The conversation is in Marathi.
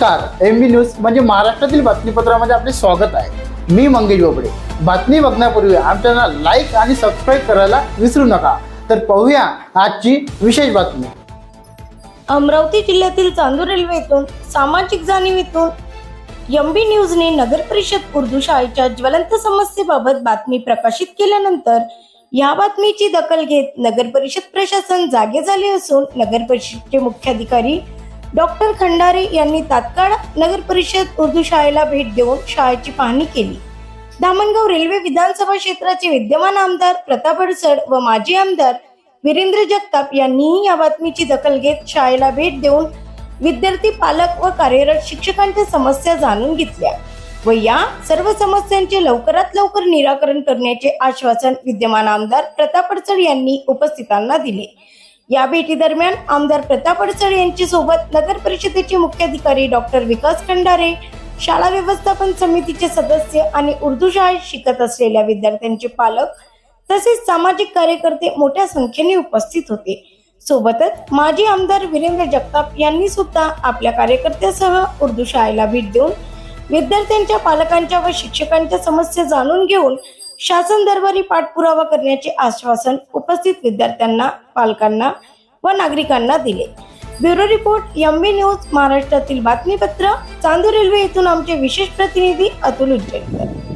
नमस्कार. एम बी न्यूज म्हणजे महाराष्ट्रातील बातमीपत्रामध्ये आपले स्वागत आहे. मी मंगेश बोबडे. बातमी बघण्यापूर्वी आमच्या लाईक आणि सबस्क्राईब करायला विसरू नका. तर पाहूया आजची विशेष बातमी. अमरावती जिल्ह्यातील चांदूर रेल्वेतून सामाजिक जाणीवेतून एमबी न्यूजने नगर परिषद उर्दू शाळेच्या ज्वलंत समस्येबाबत बातमी प्रकाशित केल्यानंतर या बातमीची दखल घेत नगर परिषद प्रशासन जागे झाले असून नगर परिषदचे मुख्याधिकारी डॉक्टर खंडारे यांनी तात्काळ नगर परिषद उर्दू शाळेला भेट देऊन शाळेची पाहणी केली. धामणगाव रेल्वे विधानसभा क्षेत्राचे विद्यमान आमदार प्रताप अडसड व माजी आमदार वीरेंद्र जगताप यांनीही या बातमीची दखल घेत शाळेला भेट देऊन विद्यार्थी पालक व कार्यरत शिक्षकांच्या समस्या जाणून घेतल्या व या सर्व समस्यांचे लवकरात लवकर निराकरण करण्याचे आश्वासन विद्यमान आमदार प्रताप अडसड यांनी उपस्थितांना दिले. या भेटी दरम्यान आमदार प्रताप अडसड यांच्या सोबत नगर परिषदेचे मुख्याधिकारी डॉक्टर विकास खंडारे शाळा व्यवस्थापन समितीचे सदस्य आणि उर्दू शाळेत शिकत असलेल्या विद्यार्थ्यांचे पालक तसेच सामाजिक कार्यकर्ते मोठ्या संख्येने उपस्थित होते. सोबतच माजी आमदार वीरेंद्र जगताप यांनी सुद्धा आपल्या कार्यकर्त्यासह उर्दू शाळेला भेट देऊन विद्यार्थ्यांच्या पालकांच्या व शिक्षकांच्या समस्या जाणून घेऊन शासन दरबारी पाठपुरावा करण्याचे आश्वासन उपस्थित विद्यार्थ्यांना पालकांना व नागरिकांना दिले. ब्युरो रिपोर्ट एमबी न्यूज महाराष्ट्रातील बातमीपत्र चांदूर रेल्वे येथून आमचे विशेष प्रतिनिधी अतुल उज्जैनकर